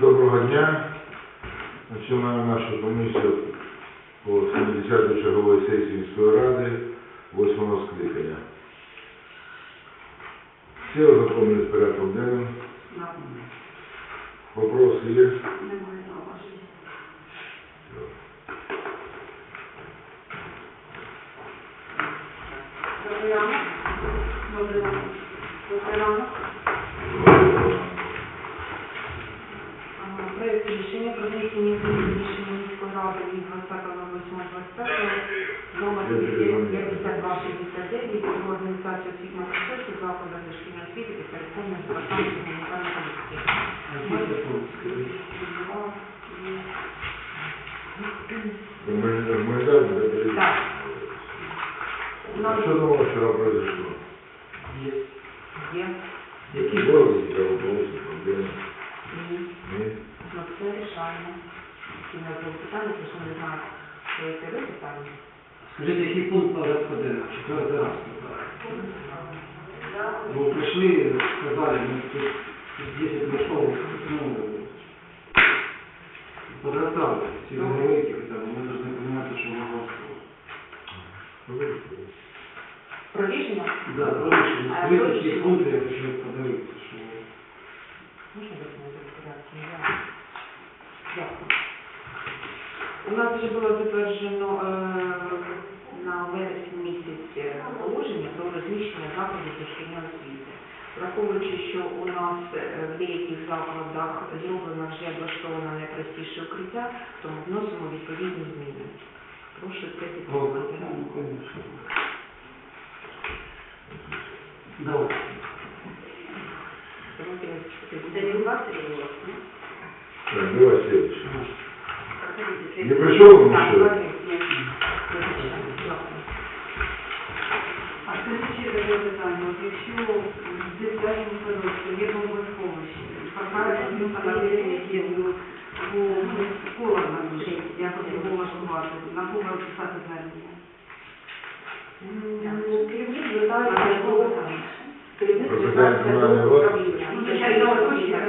Доброго дня. Починаємо нашу комісію по 70-ї чергової сесії міської ради 8 скликання. Всі ознакомлені з порядком денним. Вопроси є? Немає зауважень. Добрий ранок. Добрий. Добрий ранок. Рішення про внесення змін до рішення міської ради від 20.08.25 номер 5269 про організацію освітнього процесу закладів дошкільної освіти та переходних департаменту гуманітарної політики. Гуманитарно, да, Так. Что там вчера произошло? є. Які городі цікаво вопроси, проблеми? Ні. Ні? Ну, це рішаємо. І на це питання, тому що не знаю, що це ви питання. Скажіть, який пункт порядку денного? Четвертий раз питаю. Ну, пришли, сказали, мы тут 10 пришел, ну, подрастали, все говорите, хотя бы, мы должны понимать, что мы вам Про рішення? Да, про рішення? пункты я хочу подивитися, що Можна допомогти порядку? Дякую. У нас вже було затверджено е, на вересні місяць положення про розміщення закладів дошкільної освіти. Враховуючи, що у нас е, в деяких закладах зроблено вже облаштовано найпростіше укриття, тому вносимо відповідні зміни. Прошу це підтримати. Ну, конечно. Давай. Це не у вас чи у вас? Ні? Так, давай следующий. Не пришел он еще? А скажіть ще таке питання, от якщо в дитячому садочку є бомбосховище, фактично ну, паралельно є ну, у школах на душі, якось його влаштувати, на кого писати звернення? Керівник звертається до до комунальної. Ну,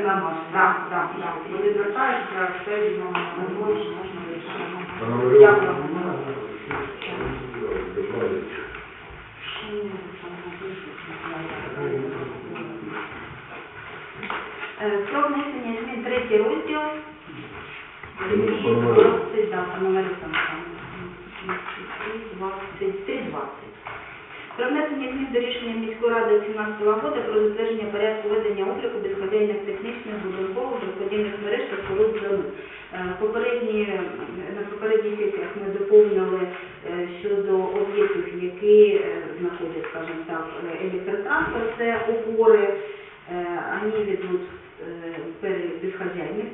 на вас. Так, так, так. Вони звертаються, все їм можна, можна вирішити. Дякую. Е, Про внесення змін третій розділ. Ну. 20, да, Пономарев там там. 23-20. Про внесення змін до рішення міської ради 17 року про затвердження порядку ведення обліку безхозяйних технічних будинкових розподільних мереж та споруд зони. Е, Попередні, на попередніх сесіях ми доповнили е, щодо об'єктів, які е, знаходять, скажімо так, е, електротранспорт, це опори, Е, Они ведут е, перелік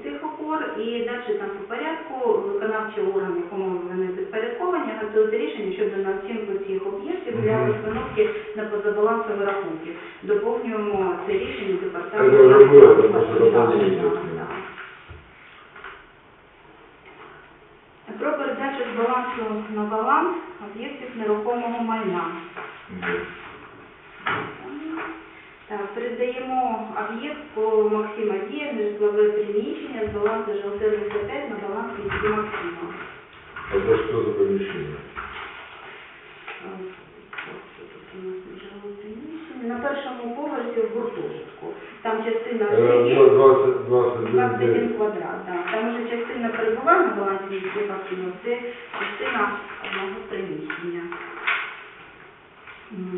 цих опор і далі там по порядку виконавчі органи, якому вони підпорядковані, готують рішення щодо націнку цих об'єктів для Мгм. розстановки на позабалансові рахунки. Доповнюємо це рішення департаменту. просто доповнення. Про передачу з балансу на баланс об'єктів нерухомого майна. Нет. Так, передаємо об'єкт по Максима Дія, нежитлове приміщення з балансу ЖЛТ-25 на баланс міські Максима. А за помещение? Е, що нежитлове приміщення? На першому поверсі в гуртожитку. Там частина вже є, 20, 21 21 квадрат. Да. Там вже частина перебуває на балансі міських активів, це частина одного приміщення.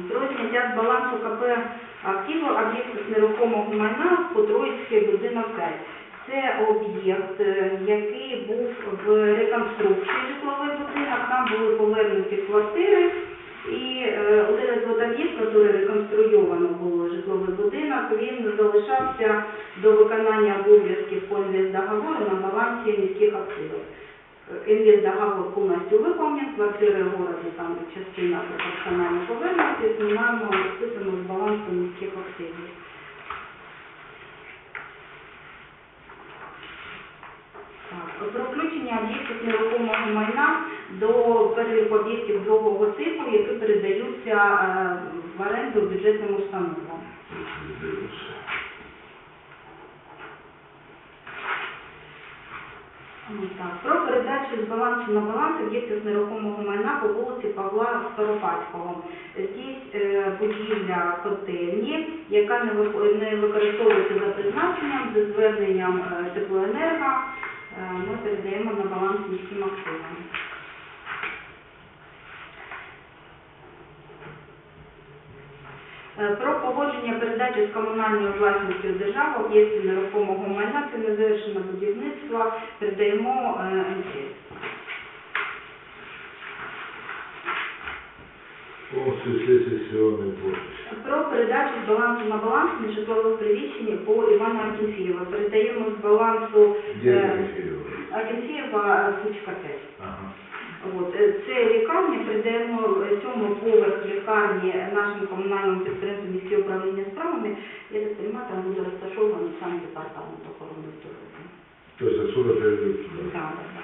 Про зняття з балансу КП активу об'єкту нерухомого майна по Троїцький будинок 5. Це об'єкт, е, який був в реконструкції житловий будинок, там були повернуті квартири. І е, один із от об'єкт, який реконструйовано було житловий будинок, він залишався до виконання обов'язків по інвестдоговору на балансі міських активів. Інвестдоговор повністю виконан, квартири городу там частина пропорціонально повернути, знімаємо, списуємо з балансу міських активів. Про включення об'єктів нерухомого майна до переліку об'єктів другого типу, які передаються е, в оренду бюджетним установам. Про передачу з балансу на баланс об'єктів нерухомого майна по вулиці Павла Старопадського. Здесь е, будівля котельні, яка не використовується за призначенням, за зверненням е, теплоенерго, е, ми передаємо на баланс міським активам. Про погодження передачі з комунальною власністю держави об'єктів нерухомого майна це незавершене будівництво, передаємо е, МТС. Площадь. Про передачу з балансу на баланс нежитлових приміщень по Івану Акінфієва. Передаємо з балансу е, Акінфієва е, Сучка 5. От, е, це лікарня, передаємо е, сьомий поверх лікарні нашому комунальному підприємству міське управління справами. Я так розумію, там буде розташований сам департамент охорони здоров'я. То есть отсюда сюда. Да, да, да.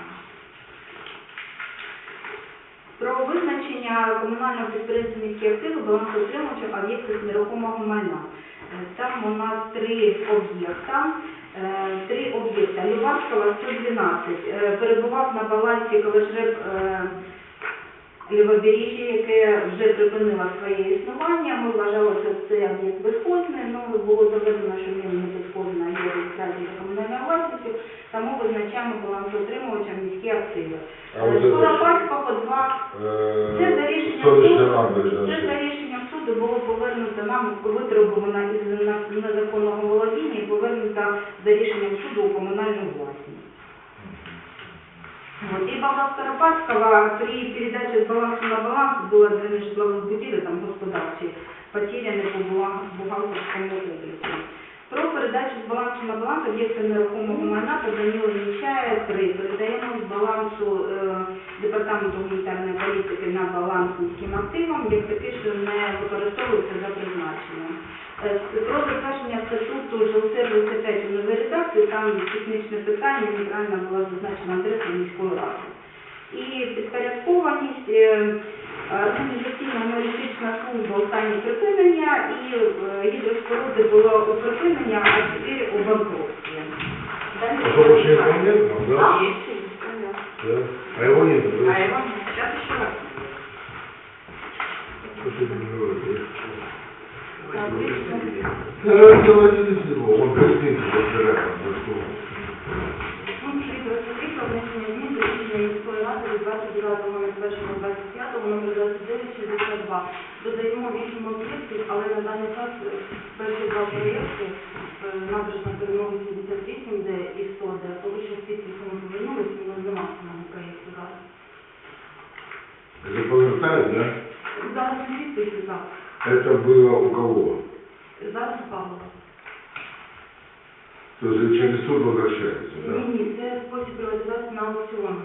Про визначення комунального підприємства міські активи балансоутримувачів об'єктів нерухомого майна. Там у нас три об'єкта. Е, Три об'єкта. Любарського 112. Е, Перебував на балансі Калашреб е, Лівобережжя, яке вже припинило своє існування. Ми вважали, що це об'єкт безхозний, але було доведено, що він не безхозний, а є реєстрація за комунальною власністю, тому визначаємо балансоутримувачем міські активи. Скоропадського 2 це за рішенням повернуто нам витребувано із на- незаконного володіння і повернуто за рішенням суду у комунальну власність. Вот. И Баба Скоропадского при передаче с баланса на баланс было две житловых будівель, там господарчі, потеряны по була- бухгалтерському обліку. Про передачу з балансу на баланс об'єкти нерухомого майна та Даніла Нічая 3. Передаємо з балансу е, Департаменту гуманітарної політики на баланс міським активам, як таки, що не використовується за призначенням. Е, про затвердження статуту жилсервісу 5 у новій редакції, там технічне питання, неправильно була зазначена адреса міської ради. І підпорядкованість е, організаційно-аналітична служба у стані припинення і е, гідроспоруди було у припинення, а тепер у банкротстві. А нет? Ну, да? А его нет, да? А его сейчас еще раз. Что ты не говоришь? Так, вийшло. Да, давайте не всего. Он гостиница, вот вчера там зашел. Пункт 23 про внесення змін до рішення міської ради від 29.01.25 номер 2962. Додаємо 8 об'єктів, але на даний час е, перші два проєкти е, набережна перемоги 78, де і 100, де поки що з підписами повернулися, і ми немає в цьому проєкту зараз. Это повертает, да? Зараз не підписи, так. Это было у кого? Зараз Павлова. То есть через суд возвращается, да? Ні, ні, це спосіб приватизації на аукціоні.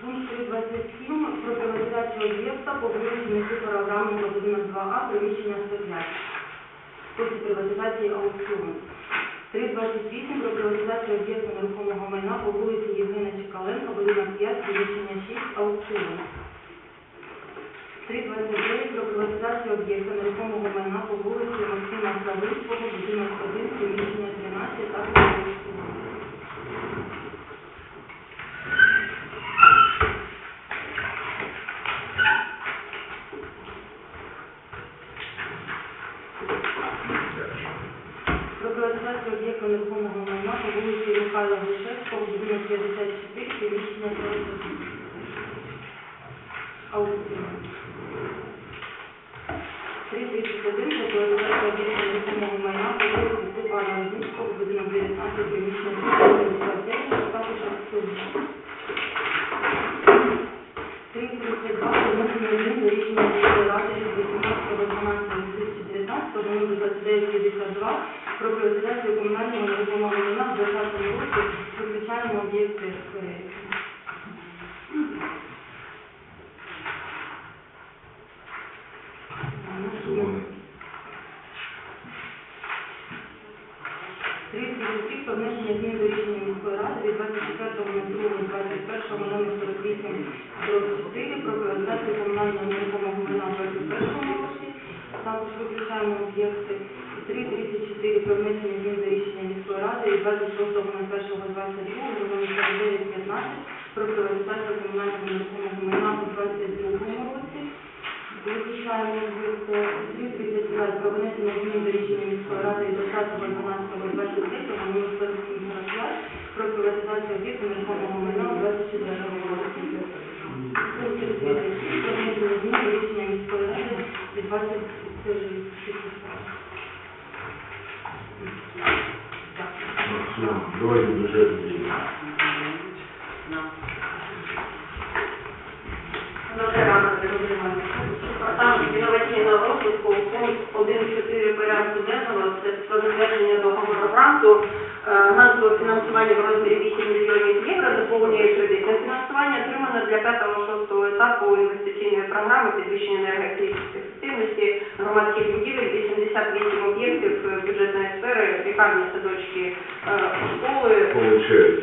Пункт 327 про приватизацію об'єкта по Никифора Авраменко, будинок 2А, приміщення 105. Спосіб приватизації аукціону. 328 про приватизацію об'єкту нерухомого майна по вулиці Євгена Чекаленка, будинок 5, приміщення 6, аукціон. 329 про приватизацію об'єкта нерухомого майна по вулиці Максима Славицького, будинок 1, приміщення 13, також аукціону. Про приватизацію об'єкту нерухомого майна по вулиці Михайла Грушевського, будинок 54, приміщення 31. Аукціон. 331 про приватизацію об'єкту нерухомого майна по вулиці Степана Лозинського, будинок 19, приміщення 59, також аукціон. 332 про внесення змін до рішення міської ради від 18.12.2019 номер номер 2952 приватизацію комунального нерухомого майна в 2020 році виключаємо об'єкти переліку. Про внесення змін до рішення міської ради від 24.02.21 номер 48 4 про приватизацію комунального нерухомого майна в 21 році. Також виключаємо об'єкти 3.34 про внесення змін рішення міської ради від 26.01.22 номер 4915 про приватизацію комунального нерухомого майна у 22 році. Виключаємо об'єкти 3.35 про до рішення міської ради від 20.12.23 номер 4745 про приватизацію об'єкту майна у 24 році. Пункт 36 про внесення змін до рішення міської ради від 20 Максим, давайте бюджет деньги. Добрий ранок, Володимир. Департамент інноваційного розвитку, пункт 1.4 порядку денного, це про затвердження договору гранту, грантове фінансування в розмірі 8 мільйонів євро, доповнює кредитне фінансування, отримано для 5-6 етапу інвестиційної програми підвищення енергоефективності громадських будівель, 88 об'єктів бюджетної сфери, садочки, е, школи, Получаете.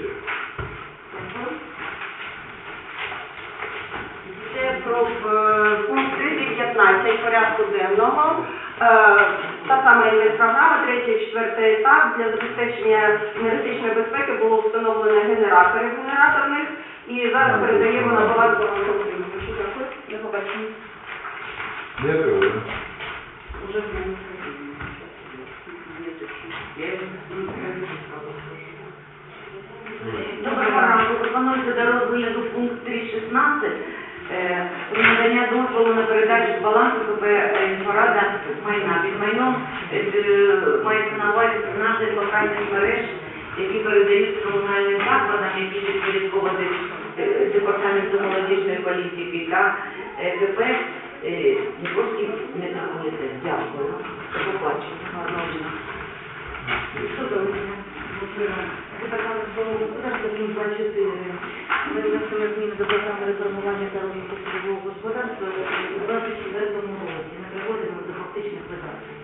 Це про е, пункт 3.15 порядку денного. Е, Та сама інвестпрограма, третій і четвертий етап для забезпечення енергетичної безпеки було встановлено генераторів генераторних і зараз передаємо на баланс утримання. Дякую. До побачення. Некого, да? Уже знаємо. Я їх не Доброго ранку. Пропонується до розгляду пункт 3.16 е, про надання дозволу на передачу з балансу КП «Порада майна». Під майном е, е, мається на увазі 13 локальних мереж, які передають комунальним закладам, які підпорядковані е, департаменту молодіжної політики та КП Дніпровський метрополітен. Дякую. Побачення. Гарного дня. Департамент житлового господарства пункт 24. Внесення зміни до програми реформування та розвитку житлового господарства у 24 році. Ми приводимо до фактичних видатків.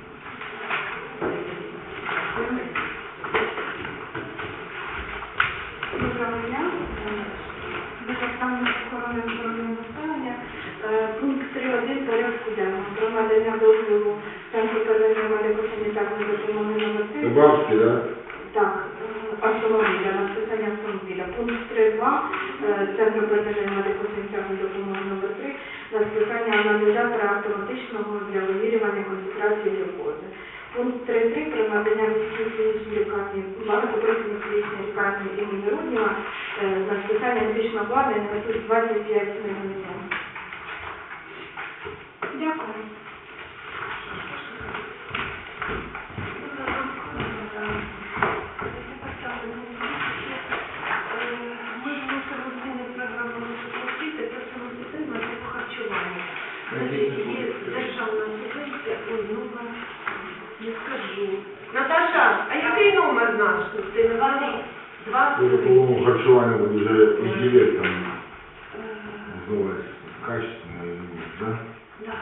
Доброго дня. Департамент охорони здоров'я населення. Е, Пункт 3.1 порядку денного. Про надання дозволу Центру первинної медико-санітарної допомоги номер 3. Добавки, да? Так, м, автомобіля, на списання автомобіля. Пункт 3.2 е, Центру первинної медико-санітарної допомоги номер 3 на списання аналізатора для вимірювання концентрації глюкози. Пункт 3.3 про надання клінічній лікарні, багатопрофільній клінічній лікарні імені Рудніва е, на списання медичного обладнання на тут 25 мільйонів. Дякую. Наташа, а який номер наш? Ти не знала? Два Уже, по-моему, харчевание вот уже изделие там называется. Качественное, да? Да.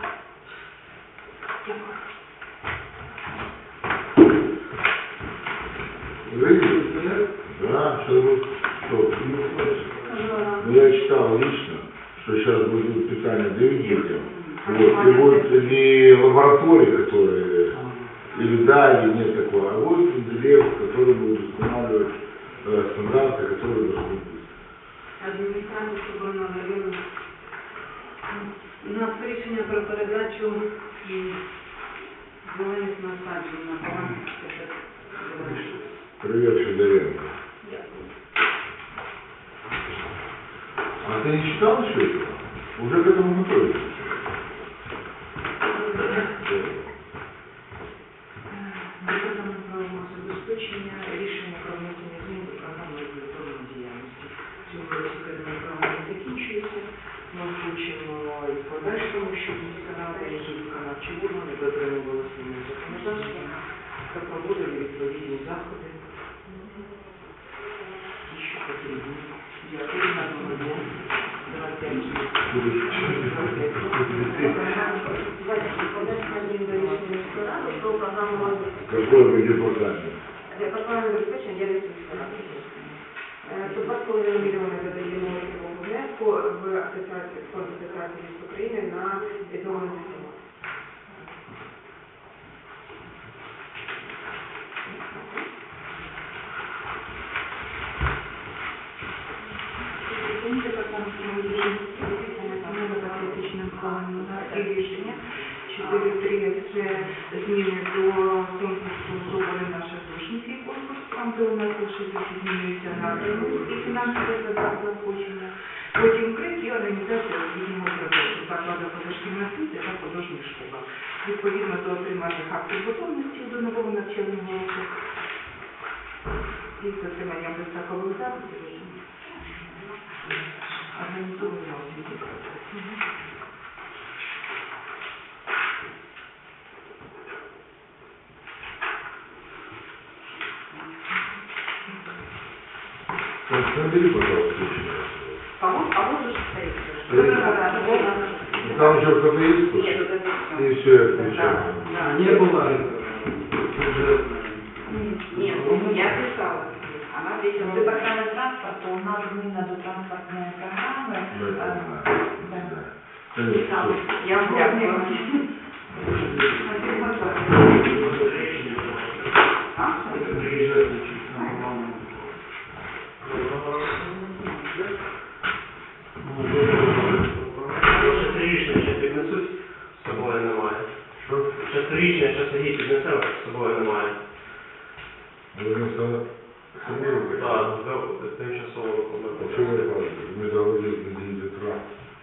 Дякую. Видели? Да, что вы, что? Ну, я читал лично, что сейчас будет питание дают детям. Вот, и будет не лаборатории, которые или да, или нет такого, а будет инженер, который будет устанавливать э, стандарты, которые должны быть. Адміністрація Соборного району у нас рішення про передачу м, зелених насаджень на баланс КП. Привет, Федоренко. А ты не читал еще этого? Уже к этому готовишься? Забезпечення рішення про внесення змін до програми регуляторної діяльності. Цього році керівна програма не закінчується. Ми включимо і в подальшому, щоб міська рада, які виконавчі органи дотримувалися законодавства та проводили відповідні заходи. Ті, що потрібні. Дякую на рішення програму розвитку Какое вы департамент? Департамент забезпечення діяльності міської ради. Е, То 2,5 мільйони додаємо внеску в асоціацію фонд асоціації Украины на відновлення системи. Патріотичним планом і рішення 4.3 це зміни до конкурсу «Зобраний наших душників» конкурс, там де у нас лише напрямок і фінансове заохочення. Потім крик і організація освітнього процесу закладу позашкільної освіти та художніх школах. Відповідно до отримання актів готовності до нового навчального року і з отриманням безпекових заходів організовуємо освітній процес. Так, Набери, пожалуйста, еще раз. А вот, а вот же стоит. Стоит? Ну, Там еще кто-то есть? Нет, вот это всё. И все, я отвечаю. Да, Не было бюджетной. Нет, ну, я писала. Она ответила. Департамент транспорту у нас зміна до транспортної програми. Ну, это Е, знаю. да. Да. І Конечно, там всё. Я вам дякую. Шестирічне ще Сергій піднесе, з собою немає. Вы не стали? Так, з- тимчасово А что вы виконуєте. говорите? Мы договорились на день ветра.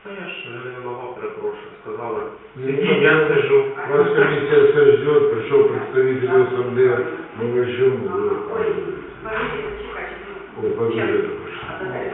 Та я ж не могла, перепрошую, сказали. Ну, Сидіть, я сижу. Вас комиссия сождет, пришел представитель СМД, мы возьмем, вы Ой, поближе это Давай.